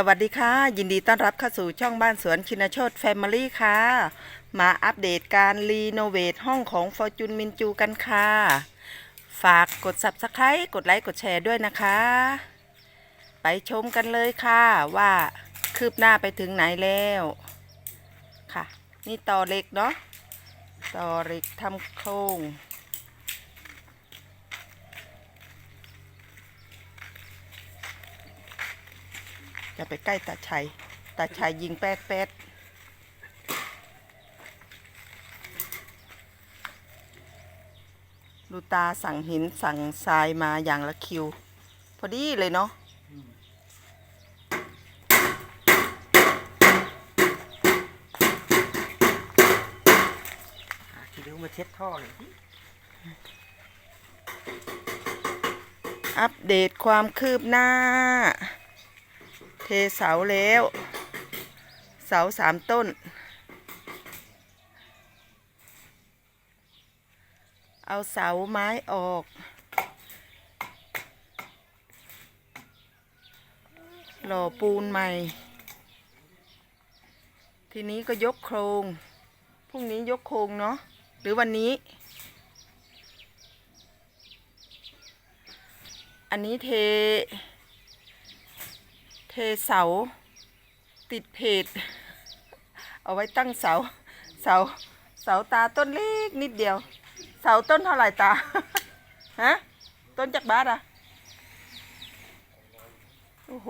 สวัสดีค่ะ ยินดีต้อนรับเข้าสู่ช่องบ้านสวนชินโชตแฟมิลี่ค่ะ มาอัปเดตการรีโนเวทห้องของฟอร์จูนมินจูกันค่ะ ฝากกด Subscribe กดไลค์กดแชร์ด้วยนะคะ ไปชมกันเลยค่ะว่าคืบหน้าไปถึงไหนแล้วค่ะ นี่ต่อเหล็กเนาะต่อเหล็กทำโครง จะไปใกล้ตาชัย ตาชัยยิงแป๊ดแป๊ดดูตาสั่งหินสั่งทรายมาอย่างละคิว พอดีเลยเนาะหาคิริ้วมาเช็ดท่อหน่อยสิอัปเดตความคืบหน้า เทเสาแล้ว เสาสามต้น เอาเสาไม้ออก หล่อปูนใหม่ ทีนี้ก็ยกโครง พรุ่งนี้ยกโครงเนาะ หรือวันนี้ อันนี้เท เทเสา ติดเพจเอาไว้ตั้งเสา เสา เสาตาต้นเล็กนิดเดียว เสาต้นเท่าไหร่ตา ฮะ ต้นจากบ้านอะโอ้โห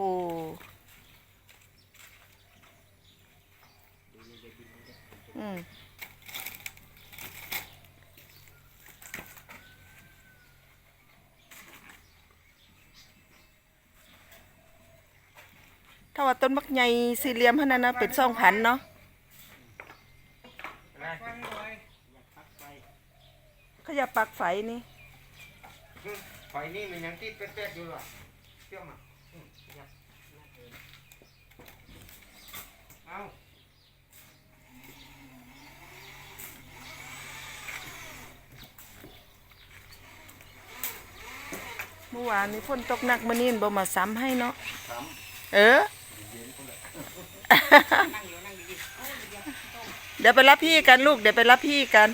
อืม ถ้าว่าต้นมักใหญ่สี่เหลี่ยมเท่านั้นนะเป็นสองพันเนาะอะไรฟังหน่อยอยากพักไฟเขาอยากปักไฟนี่ไฟนี่มันยังติดเป็ดๆอยู่หรอเชื่อมอะอืมอยากน่าเกินเอาเมื่อวานนี้ฝนตกหนักมานี่บ่มาซ้ำให้เนาะสามเออ เดี๋ยวไปรับพี่กันลูก เดี๋ยวไปรับพี่กัน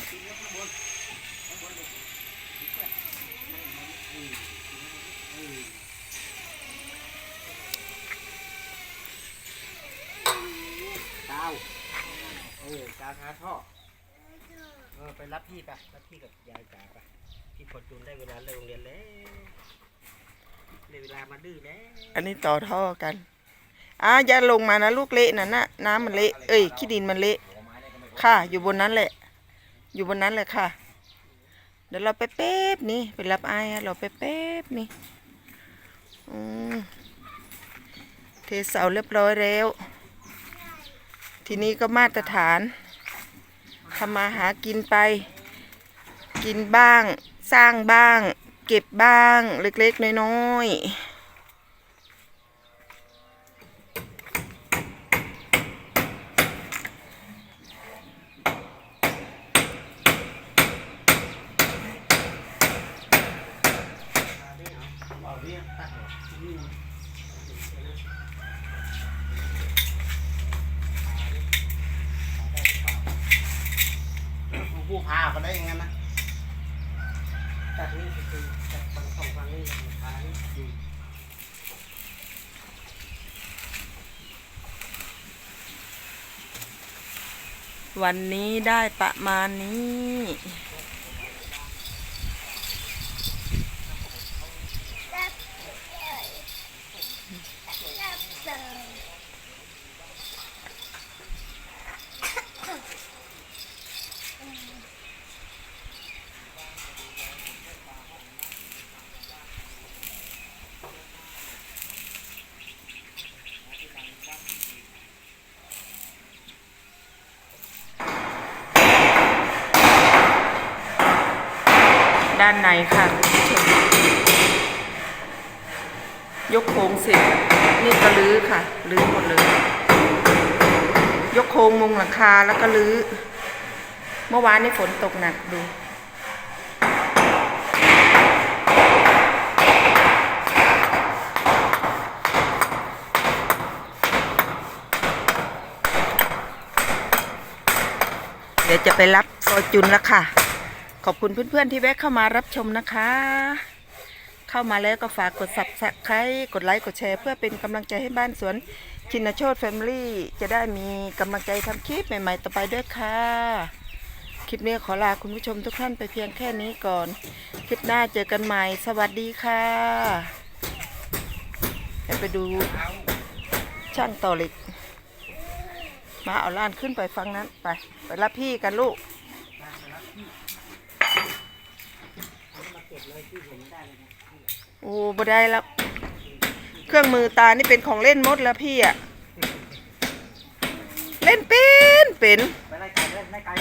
ดาวเออกาวหาท่อเออไปรับพี่ไปรับพี่กับยายจ๋าไปพี่พอจูนได้เวลาเลิกโรงเรียนแล้วได้เวลามาดื้อแล้วอันนี้ต่อท่อกัน อาอย่าลงมานะลูกเละนั่นนะน้ำมันเละเอ้ยขี้ดินมันเละค่ะ อยู่บนนั้นแหละ อยู่บนนั้นแหละค่ะ เดี๋ยวเราไปแป๊บนี่ไปรับไอ้ายเราไปแป๊บนี่อืมเทเสาเรียบร้อยแล้ว ทีนี้ก็มาตรฐานทำมาหากินไป กินบ้าง สร้างบ้าง เก็บบ้าง เล็กๆ น้อยๆ เอาเนี่ยตัดหมดอืมผู้พาก็ได้อย่างนั้นนะตัดนี่คือตัดบางสองบางนี่ทางอยู่ วันนี้ได้ประมาณนี้ ด้านในค่ะยกโค้งเสร็จนี่ก็ลื้อค่ะลื้อหมดเลย ยกโค้งมุงหลังคาแล้วก็ลื้อ เมื่อวานนี่ฝนตกหนักดูเดี๋ยวจะไปรับโซจุนแล้วค่ะ ขอบคุณเพื่อนๆที่แวะเข้ามารับชมนะคะ เข้ามาแล้วก็ฝากกด subscribe กดไลค์กดแชร์เพื่อเป็นกำลังใจให้บ้านสวนชินโชตแฟมิลี่จะได้มีกำลังใจทำคลิปใหม่ๆต่อไปด้วยค่ะ คลิปนี้ขอลาคุณผู้ชมทุกท่านไปเพียงแค่นี้ก่อน คลิปหน้าเจอกันใหม่ สวัสดีค่ะไปดูช่างต่อเหล็ก มาเอาล้านขึ้นไปฟังนั้นไป ไปรับพี่กันลูก โอ้บ่ได้แล้ว เครื่องมือตานี่เป็นของเล่นมดแล้วพี่อะเล่นเป็นเป็น ไปไล่ไก่เลยไล่ไก่